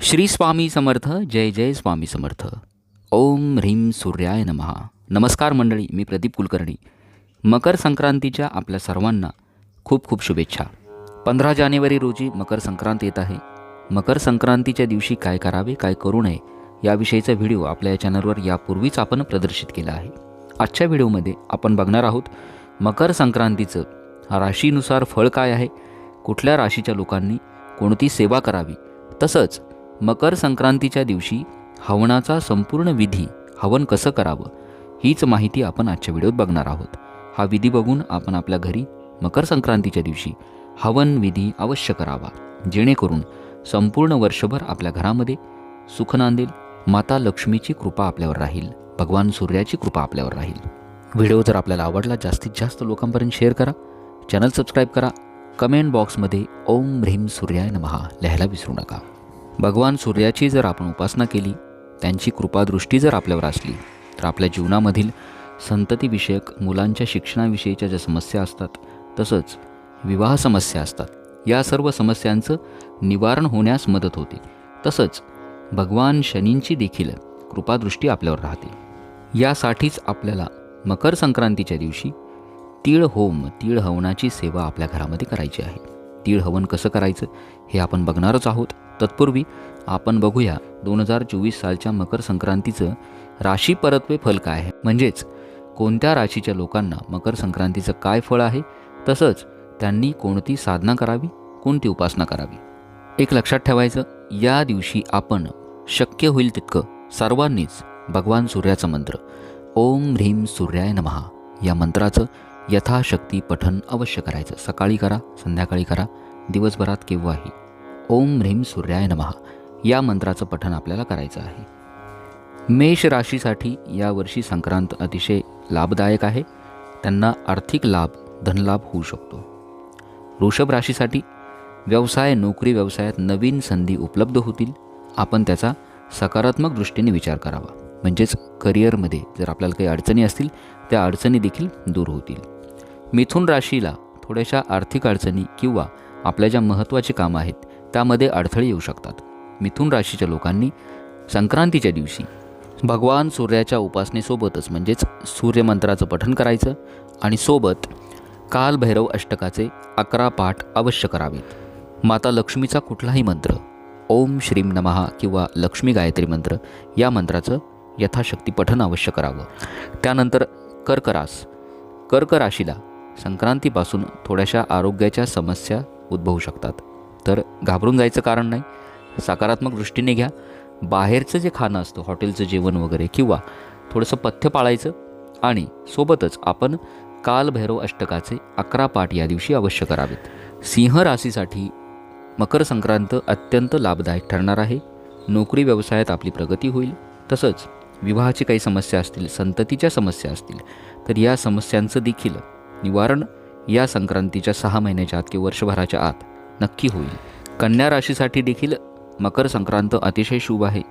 श्री स्वामी समर्थ जय जय स्वामी समर्थ. ओम ह्रीम सूर्याय नमहा नमस्कार मंडळी मी प्रदीप कुलकर्णी. मकर संक्रांतीच्या आपल्या सर्वांना खूप खूप शुभेच्छा. पंधरा जानेवारी रोजी मकर संक्रांत येत आहे. मकर संक्रांतीच्या दिवशी काय करावे काय करू नये याविषयीचा व्हिडिओ आपल्या या चॅनलवर यापूर्वीच आपण प्रदर्शित केला आहे. आजच्या व्हिडिओमध्ये आपण बघणार आहोत मकर संक्रांतीचं राशीनुसार फळ काय आहे कुठल्या राशीच्या लोकांनी कोणती सेवा करावी तसंच मकर संक्रांतीच्या दिवशी हवनाचा संपूर्ण विधी हवन कसं करावं हीच माहिती आपण आजच्या व्हिडिओत बघणार आहोत. हा विधी बघून आपण आपल्या घरी मकर संक्रांतीच्या दिवशी हवन विधी अवश्य करावा. जेणेकरून संपूर्ण वर्षभर आपल्या घरामध्ये सुख नांदेल माता लक्ष्मीची कृपा आपल्यावर राहील भगवान सूर्याची कृपा आपल्यावर राहील. व्हिडिओ जर आपल्याला आवडला जास्तीत जास्त लोकांपर्यंत शेअर करा चॅनल सबस्क्राईब करा कमेंट बॉक्समध्ये ओम ह्रीम सूर्याय नमहा लिहायला विसरू नका. भगवान सूर्याची जर आपण उपासना केली त्यांची कृपादृष्टी जर आपल्यावर असली तर आपल्या जीवनामधील संततीविषयक मुलांच्या शिक्षणाविषयीच्या ज्या समस्या असतात तसंच विवाह समस्या असतात या सर्व समस्यांचं निवारण होण्यास मदत होते. तसंच भगवान शनींची देखील कृपादृष्टी आपल्यावर राहते. यासाठीच आपल्याला मकर संक्रांतीच्या दिवशी तीळ होम तीळ हवनाची सेवा आपल्या घरामध्ये करायची आहे. तीळ हवन कसं करायचं हे आपण बघणारच आहोत. तत्पूर्वी आपण बघूया दोन हजार चोवीस सालच्या मकर संक्रांतीचं राशी परत्वे फल काय आहे. म्हणजेच कोणत्या राशीच्या लोकांना मकर संक्रांतीचं काय फळ आहे तसंच त्यांनी कोणती साधना करावी कोणती उपासना करावी. एक लक्षात ठेवायचं या दिवशी आपण शक्य होईल तितकं सर्वांनीच भगवान सूर्याचं मंत्र ओम ह्रीम सूर्याय नमहा या मंत्राचं यथाशक्ती पठन अवश्य करायचं. सकाळी करा संध्याकाळी करा दिवसभरात केव्हाही. ओम ह्रीम सूर्याय नमहा या मंत्राचं पठण आपल्याला करायचं आहे. मेष राशीसाठी यावर्षी संक्रांत अतिशय लाभदायक आहे. त्यांना आर्थिक लाभ धनलाभ होऊ शकतो. वृषभ राशीसाठी व्यवसाय नोकरी व्यवसायात नवीन संधी उपलब्ध होतील. आपण त्याचा सकारात्मक दृष्टीने विचार करावा. म्हणजेच करिअरमध्ये जर आपल्याला काही अडचणी असतील त्या अडचणी देखील दूर होतील. मिथुन राशीला थोड्याशा आर्थिक अडचणी किंवा आपल्या ज्या महत्त्वाची कामं आहेत त्यामध्ये अडथळे येऊ शकतात. मिथुन राशीच्या लोकांनी संक्रांतीच्या दिवशी भगवान सूर्याच्या उपासनेसोबतच म्हणजेच सूर्यमंत्राचं पठन करायचं आणि सोबत कालभैरव अष्टकाचे अकरा पाठ अवश्य करावेत. माता लक्ष्मीचा कुठलाही मंत्र ओम श्रीम नमहा किंवा लक्ष्मी गायत्री मंत्र या मंत्राचं यथाशक्ती पठन अवश्य करावं. त्यानंतर कर्करास कर्क राशीला संक्रांतीपासून थोड्याशा आरोग्याच्या समस्या उद्भवू शकतात. तर घाबरून जायचं कारण नाही. सकारात्मक दृष्टीने घ्या. बाहेरचं जे खाणं असतं हॉटेलचं जेवण वगैरे किंवा थोडंसं पथ्य पाळायचं आणि सोबतच आपण कालभैरव अष्टकाचे अकरा पाठ या दिवशी अवश्य करावेत. सिंह राशीसाठी मकर संक्रांत अत्यंत लाभदायक ठरणार आहे. नोकरी व्यवसायात आपली प्रगती होईल. तसंच विवाहाची काही समस्या असतील संततीच्या समस्या असतील तर या समस्यांचं देखील निवारण या संक्रांतीच्या सहा महिन्याच्या आत किंवा वर्षभराच्या आत नक्की होईल. कन्या राशीसाठी देखील मकर संक्रांत अतिशय शुभ आहे.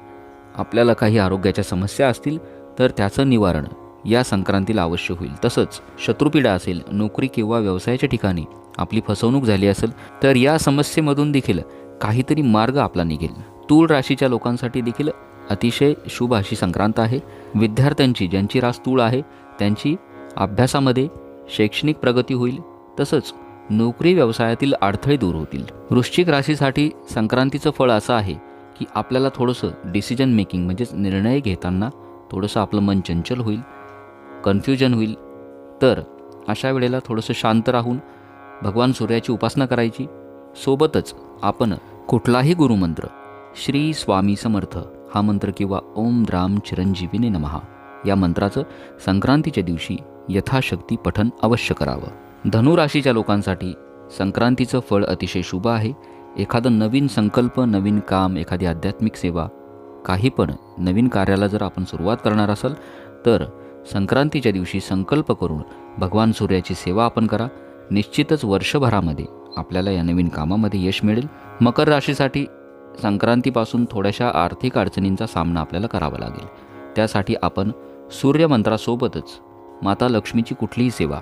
आपल्याला काही आरोग्याच्या समस्या असतील तर त्याचं निवारण या संक्रांतीला अवश्य होईल. तसंच शत्रुपीडा असेल नोकरी किंवा व्यवसायाच्या ठिकाणी आपली फसवणूक झाली असेल तर या समस्येमधून देखील काहीतरी मार्ग आपला निघेल. तूळ राशीच्या लोकांसाठी देखील अतिशय शुभ अशी संक्रांत आहे. विद्यार्थ्यांची ज्यांची रास तूळ आहे त्यांची अभ्यासामध्ये शैक्षणिक प्रगती होईल. तसंच नोकरी व्यवसायातील अडथळे दूर होतील. वृश्चिक राशीसाठी संक्रांतीचं फळ असं आहे की आपल्याला थोडंसं डिसिजन मेकिंग म्हणजेच निर्णय घेताना थोडंसं आपलं मन चंचल होईल कन्फ्युजन होईल. तर अशा वेळेला थोडंसं शांत राहून भगवान सूर्याची उपासना करायची. सोबतच आपण कुठलाही गुरुमंत्र श्री स्वामी समर्थ हा मंत्र किंवा ओम द्राम चिरंजीवीने नमहा या मंत्राचं संक्रांतीच्या दिवशी यथाशक्ती पठन अवश्य करावं. धनुराशीच्या लोकांसाठी संक्रांतीचं फळ अतिशय शुभ आहे. एखादं नवीन संकल्प नवीन काम एखादी आध्यात्मिक सेवा काही पण नवीन कार्याला जर आपण सुरुवात करणार असाल तर संक्रांतीच्या दिवशी संकल्प करून भगवान सूर्याची सेवा आपण करा. निश्चितच वर्षभरामध्ये आपल्याला या नवीन कामामध्ये यश मिळेल. मकर राशीसाठी संक्रांतीपासून थोड्याशा आर्थिक अडचणींचा सामना आपल्याला करावा लागेल. त्यासाठी आपण सूर्यमंत्रासोबतच माता लक्ष्मीची कुठलीही सेवा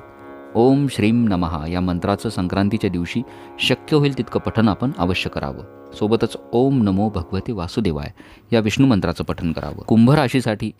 ओम श्रीम नमहा या मंत्राचं संक्रांतीच्या दिवशी शक्य होईल तितकं पठन आपण अवश्य करावं. सोबतच ओम नमो भगवते वासुदेवाय. या विष्णू मंत्राचं पठन करावं. कुंभ राशीसाठी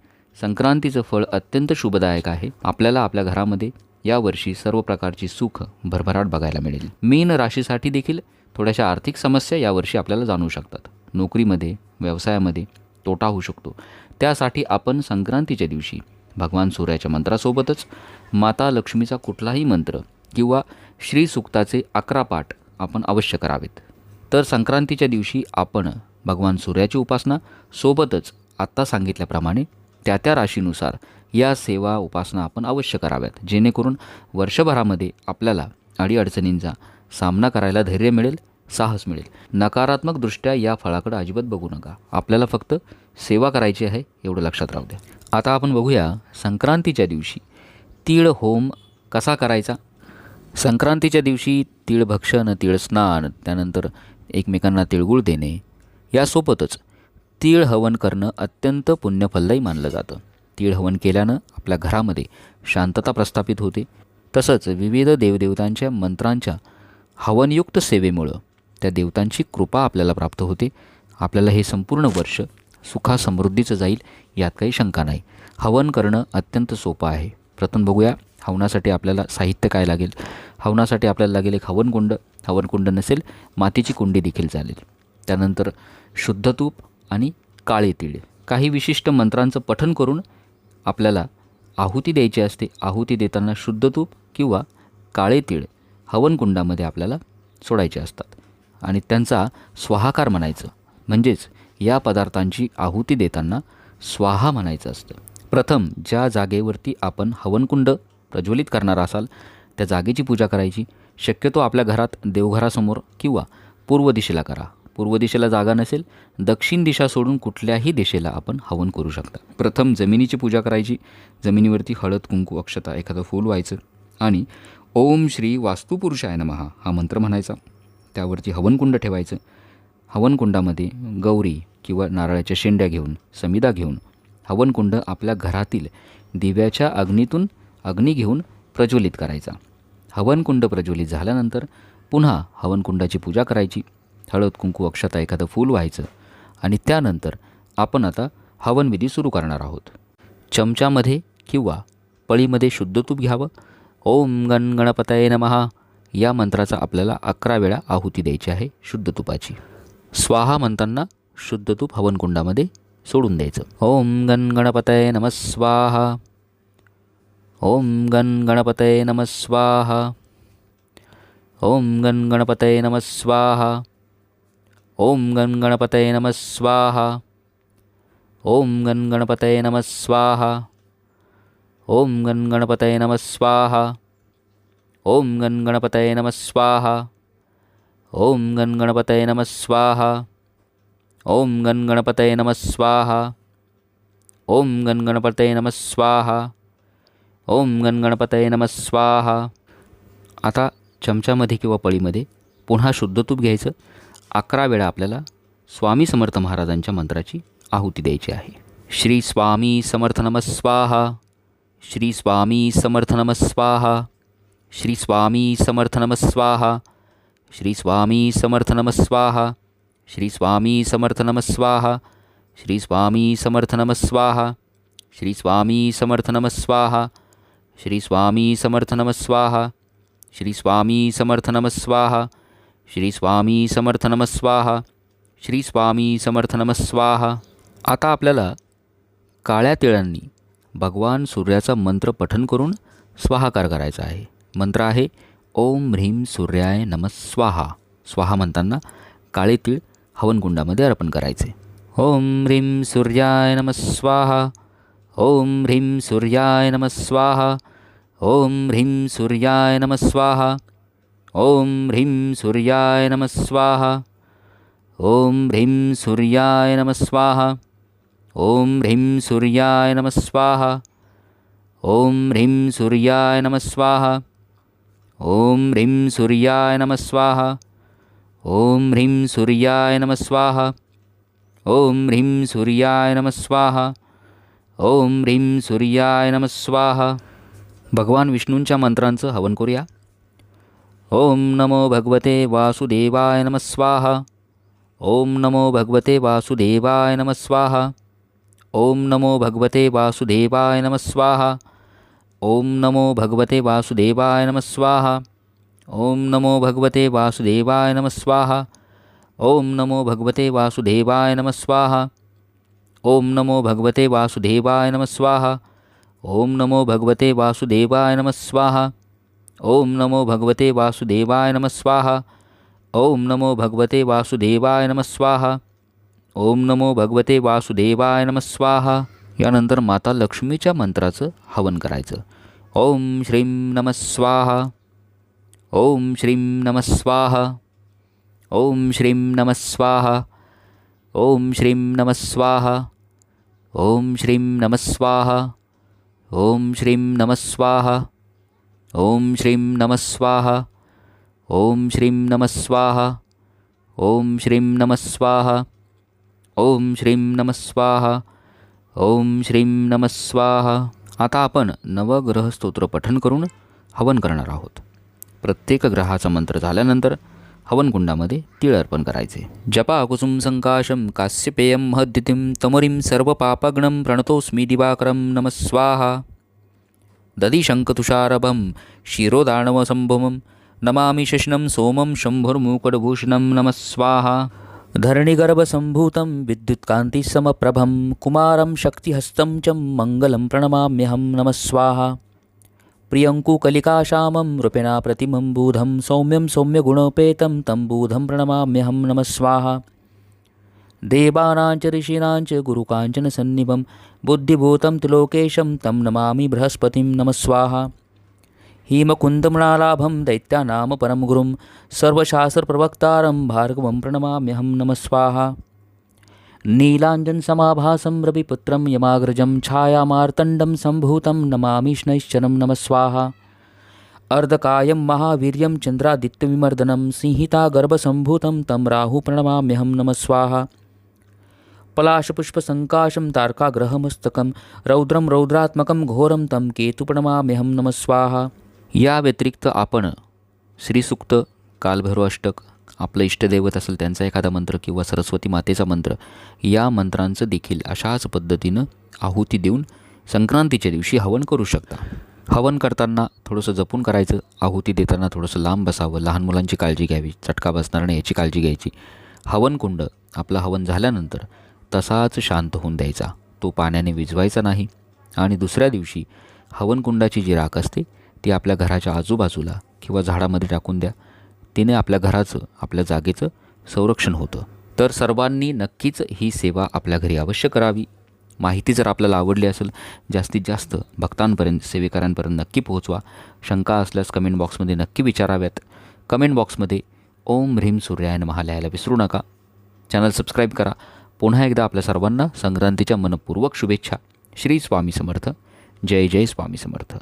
संक्रांतीचं फळ अत्यंत शुभदायक आहे. आपल्याला आपल्या घरामध्ये यावर्षी सर्व प्रकारची सुख भरभराट बघायला मिळेल. मीन राशीसाठी देखील थोड्याशा आर्थिक समस्या यावर्षी आपल्याला जाणवू शकतात. नोकरीमध्ये व्यवसायामध्ये तोटा होऊ शकतो. त्यासाठी आपण संक्रांतीच्या दिवशी भगवान सूर्याच्या मंत्रासोबतच माता लक्ष्मीचा कुठलाही मंत्र किंवा श्री सुक्ताचे अकरा पाठ आपण अवश्य करावेत. तर संक्रांतीच्या दिवशी आपण भगवान सूर्याची उपासना सोबतच आत्ता सांगितल्याप्रमाणे त्या त्या राशीनुसार या सेवा उपासना आपण अवश्य कराव्यात. जेणेकरून वर्षभरामध्ये आपल्याला अडीअडचणींचा सामना करायला धैर्य मिळेल. साहस मिळेल. नकारात्मकदृष्ट्या या फळाकडे अजिबात बघू नका. आपल्याला फक्त सेवा करायची आहे एवढं लक्षात राहू द्या. आता आपण बघूया संक्रांतीच्या दिवशी तीळ होम कसा करायचा? संक्रांतीच्या दिवशी तीळ भक्षण तीळ स्नान त्यानंतर एकमेकांना तिळगुळ देणे यासोबतच तीळ हवन करणं अत्यंत पुण्यफलदायी मानलं जातं. तीळ हवन केल्यानं आपल्या घरामध्ये शांतता प्रस्थापित होते. तसंच विविध देवदेवतांच्या मंत्रांच्या हवनयुक्त सेवेमुळं त्या देवतांची कृपा आपल्याला प्राप्त होते. आपल्याला हे संपूर्ण वर्ष सुखा समृद्धीचं जाईल यात काही शंका नाही. हवन करणं अत्यंत सोपं आहे. प्रथम बघूया हवनासाठी आपल्याला साहित्य काय लागेल? हवनासाठी आपल्याला लागेल एक हवनकुंड. हवनकुंड नसेल मातीची कुंडी देखील चालेल. त्यानंतर शुद्ध तूप आणि काळे तीळ. काही विशिष्ट मंत्रांचं पठन करून आपल्याला आहुती द्यायची असते. आहुती देताना शुद्ध तूप किंवा काळे तीळ हवनकुंडामध्ये आपल्याला सोडायचे असतात. आणि त्यांचा स्वाहाकार म्हणायचं. म्हणजेच या पदार्थांची आहुती देताना स्वाहा म्हणायचं असतं. प्रथम ज्या जागेवरती आपण हवनकुंड प्रज्वलित करणार असाल त्या जागेची पूजा करायची. शक्यतो आपल्या घरात देवघरासमोर किंवा पूर्व दिशेला करा. पूर्व दिशेला जागा नसेल दक्षिण दिशा सोडून कुठल्याही दिशेला आपण हवन करू शकता. प्रथम जमिनीची पूजा करायची. जमिनीवरती हळद कुंकू अक्षता एखादं फूल व्हायचं. आणि ओम श्री वास्तुपुरुषाय नमहा हा मंत्र म्हणायचा. त्यावरती हवनकुंड ठेवायचं. हवनकुंडामध्ये गौरी किंवा नारळाच्या शेंड्या घेऊन समिदा घेऊन हवनकुंड आपल्या घरातील दिव्याच्या अग्नीतून अग्नी घेऊन प्रज्वलित करायचा. हवनकुंड प्रज्वलित झाल्यानंतर पुन्हा हवनकुंडाची पूजा करायची. हळद कुंकू अक्षता एखादं फूल व्हायचं आणि त्यानंतर आपण आता हवनविधी सुरू करणार आहोत. चमच्यामध्ये किंवा पळीमध्ये शुद्ध तूप घ्यावं. ओम गण गणपतये नमहा या मंत्राचा आपल्याला अकरा वेळा आहुती द्यायची आहे शुद्ध तुपाची. स्वाहा म्हणताना शुद्ध तूप हवनकुंडामध्ये सोडून द्यायचं. ओम गण गणपतय नम स्वाहा. ओम गण गणपतय नम स्वाहा. ओम गण गणपतय नम स्वाहा. ओम गण गणपतय नम स्वाहा. ओम गण गणपतय नम स्वाहा. ओम गण गणपतय नम स्वाहा. ओम गण गणपतये नम स्वाहा। ओम गण गणपतये नम स्वाहा। ओम गण गणपतये नम स्वाहा। ओम गण गणपतये नम स्वाहा। ओम गण गणपतये नम स्वाहा। आता चमच्यामध्ये किंवा पळीमध्ये पुन्हा शुद्ध तूप घ्यायचं. अकरा वेळा आपल्याला स्वामी समर्थ महाराजांच्या मंत्राची आहुती द्यायची आहे. श्री स्वामी समर्थ नम स्वाहा. श्री स्वामी समर्थ नम स्वाहा. श्री स्वामी समर्थ श्री स्वामी समर्थ स्वाहा श्री स्वामी समर्थ श्री स्वामी समर्थ श्री स्वामी समर्थ श्री स्वामी समर्थ श्री स्वामी समर्थ श्री स्वामी समर्थ श्री स्वामी समर्थ आता आपल्याला काळ्या तिळांनी भगवान सूर्याचा मंत्र पठन करून स्वाहाकार करायचा आहे. मंत्र आहे ओम ह्रीम सूर्याय नम स्वाहा. स्वाहा म्हणताना काळे तीळ हवनकुंडामध्ये अर्पण करायचे. ओम ह्रीम सूर्याय नम स्वाहा. ओम ह्रीम सूर्याय नम स्वाहा. ओम ह्रीम सूर्याय नम स्वाहा. ओम ह्रीं सूर्याय नम स्वाहा. ओम ह्रीं सूर्याय नम स्वाहा. ओम ह्रीं सूर्याय नम स्वाहा. ओम ह्रीं सूर्याय नम स्वाहा. ॐ ह्रीं सूर्याय नमस्वाहा ॐ ह्रीं सूर्याय नमस्वाहा ॐ ह्रीं सूर्याय नमस्वाहा ॐ ह्रीं सूर्याय नमस्वाहा भगवान विष्णूंच्या मंत्रांचं हवन करूया। ॐ नमो भगवते वासुदेवाय नमस्वाहा ॐ नमो भगवते वासुदेवाय नमस्वाहा ॐ नमो भगवते वासुदेवाय नमस्वाहा ओम नमो भगवते वासुदेवाय नमः स्वाहा। ओम नमो भगवते वासुदेवाय नमः स्वाहा। ओम नमो भगवते वासुदेवाय नमः स्वाहा। ओम नमो भगवते वासुदेवाय नमः स्वाहा। ओम नमो भगवते वासुदेवाय नमः स्वाहा। ओम नमो भगवते वासुदेवाय नमः स्वाहा। ओम नमो भगवते वासुदेवाय नमः स्वाहा। ओम नमो भगवते वासुदेवाय नमः स्वाहा। यानंतर माता लक्ष्मीच्या मंत्राचं हवन करायचं. ओम श्रीं नमः स्वाहा ओम श्रीं नमः स्वाहा ओम श्रीं नमः स्वाहा ओम श्रीं नमः स्वाहा ओम श्रीं नमः स्वाहा ओम श्रीं नमः स्वाहा ओम श्रीं नमः स्वाहा ओम श्रीं नमः स्वाहा ओम श्रीं नमः स्वाहा ओम श्रीं नमः स्वाहा ओम श्रीं नमः स्वाहा आता आपण नवग्रह स्तोत्र पठन करून हवन करणार आहोत. प्रत्येक ग्रहाचा मंत्र झाल्यानंतर हवनकुंडामध्ये तिळ अर्पण करायचे. जपा कुसुम संकाशम कास्यपेयम तमरीम तमरीं सर्वपापग्नं प्रणतोस्मी दिवाकरं नमः स्वाहा. दधिशङ्खतुषारभं क्षीरोदाणवसम्भवं नमामि शशनं सोमं शम्भुर्मूकडभूषणं नमः स्वाहा. धरणिगर्भसम्भूतं विद्युत्कान्तिसमप्रभं कुमारं शक्तिहस्तं च मङ्गलं प्रणमाम्यहं नमः स्वाहा प्रियङ्कुकलिकाशामं रूपिणाप्रतिमं बूधं सौम्यं सौम्यगुणोपेतं तं बूधं प्रणमाम्यहं नमः स्वाहा देवानाञ्च ऋषीणाञ्च गुरुकाञ्चनसन्निभं बुद्धिभूतं त्रिलोकेशं तं नमामि बृहस्पतिं नमः स्वाहा हिमकुन्दमृणालाभं दैत्यानाम परं गुरुं सर्वशास्त्रप्रवक्तारं भार्गवं प्रणमाम्यहं नमस्वाहा। नीलाञ्जनसमाभासं रविपुत्रं यमाग्रजं छायामार्तण्डं सम्भूतं नमामि शनैश्चरं नमः स्वाहा अर्धकायं महावीर्यं चन्द्रादित्यविमर्दनं संहितागर्भसम्भूतं तं राहुप्रणमाम्यहं प्रणमाम्यहं स्वाहा पलाशपुष्पसङ्काशं तारकाग्रहमस्तकं रौद्रं रौद्रात्मकं घोरं तं केतुप्रणमाम्यहं नमस्वाहा। या व्यतिरिक्त आपण श्रीसुक्त कालभैरव अष्टक आपलं इष्टदैवत असेल त्यांचा एखादा मंत्र किंवा सरस्वती मातेचा मंत्र या मंत्रांचं देखील अशाच पद्धतीनं आहुती देऊन संक्रांतीच्या दिवशी हवन करू शकता. हवन करताना थोडंसं जपून करायचं आहुती देताना थोडंसं लांब बसावं लहान मुलांची काळजी घ्यावी चटका बसणार नाही याची काळजी घ्यायची. हवनकुंड आपलं हवन झाल्यानंतर तसाच शांत होऊन द्यायचा. तो पाण्याने विजवायचा नाही आणि दुसऱ्या दिवशी हवनकुंडाची जी राख असते ती आपल्या घराच्या आजूबाजूला किंवा झाडामध्ये टाकून द्या. तिने आपल्या घराचं आपल्या जागेचं संरक्षण होतं. तर सर्वांनी नक्कीच ही सेवा आपल्या घरी अवश्य करावी. माहिती जर आपल्याला आवडली असेल जास्तीत जास्त भक्तांपर्यंत सेवेकरांपर्यंत नक्की पोहोचवा. शंका असल्यास कमेंट बॉक्समध्ये नक्की विचाराव्यात. कमेंट बॉक्समध्ये ओम ह्रीम सूर्यायन महालयाला विसरू नका. चॅनल सबस्क्राईब करा. पुन्हा एकदा आपल्या सर्वांना संक्रांतीच्या मनपूर्वक शुभेच्छा. श्री स्वामी समर्थ. जय जय स्वामी समर्थ.